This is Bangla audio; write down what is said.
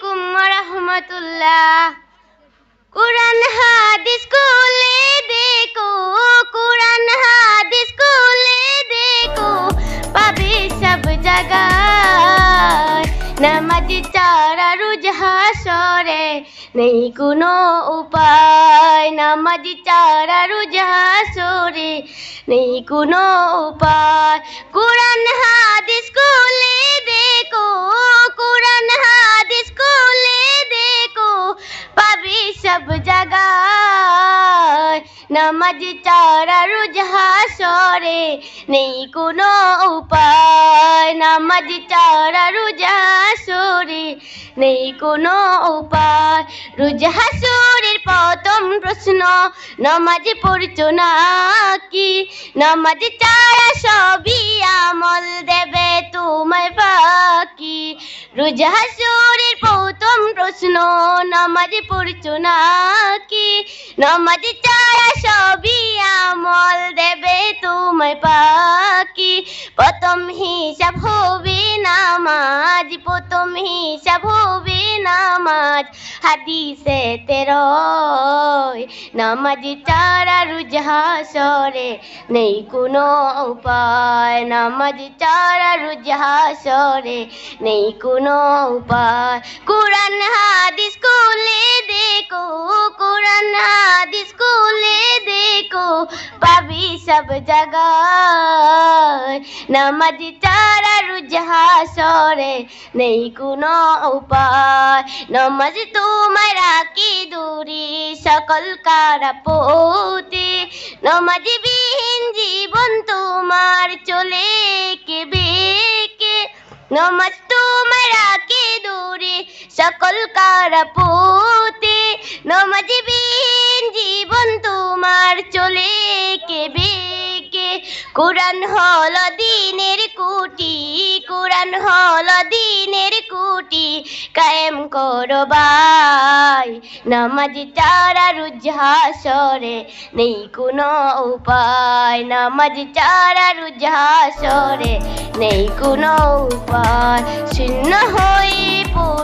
আলাইকুম রহমতুল্লাহ কুরআন, হাদিস খুলে দেখো, কুরআন, হাদিস খুলে দেখো। পাবে সব জায়গায় নামাজ চারা রোজ হাসরে, নেই কোনো উপায়। নামাজ চারা রোজ হাসরে, নেই কোনো উপায়। কুরআন, হাদিস নামাজ চারা রোজ হাসরে নেই কোনো উপায়। নামাজ চারা রোজ হাসরে নেই কোনো উপায়। রোজ হাসরের প্রথম প্রশ্ন, নামাজ পড়ছো না কি নামাজ চারা সবই আমল দেবে তোমায় ফাঁকি রোজ হাসরের প্রথম প্রশ্ন, নামাজ পড়ছো না নামাজ চারা সবই আমল দেবে তোমায় পাকি প্রথম হিসাব হবে নামাজ, প্রথম হিসাব হবে নামাজ। হাদিসে তেরোয়, নামাজ চারা রোজ হাসরে নেই কোনো উপায়। নামাজ চারা রোজ হাসরে নেই কোনো উপায়। কোরআন, হাদিস খুলে দেখো সব জায়গায় নামাজ চারা রোজ হাসরে নেই কোনো উপায় নামাজ তোমায় রাখি দূরে সকল কারাপতি নামাজ বিহীন জীবন তোমার চলে কে বেকে নামাজ তোমায় রাখি দূরে সকল কারাপতি নামাজ বিহীন তোমার চলে কে বেকে? কোরআন হল দিনের কুটি, কোরআন হল দিনের কুটি। কায়েম করো ভাই, নামাজ চারা রুজ হাসরে নেই কোনো উপায়। নামাজ চারা রুজ হাসরে নেই কোনো উপায়। শূন্য হয়ে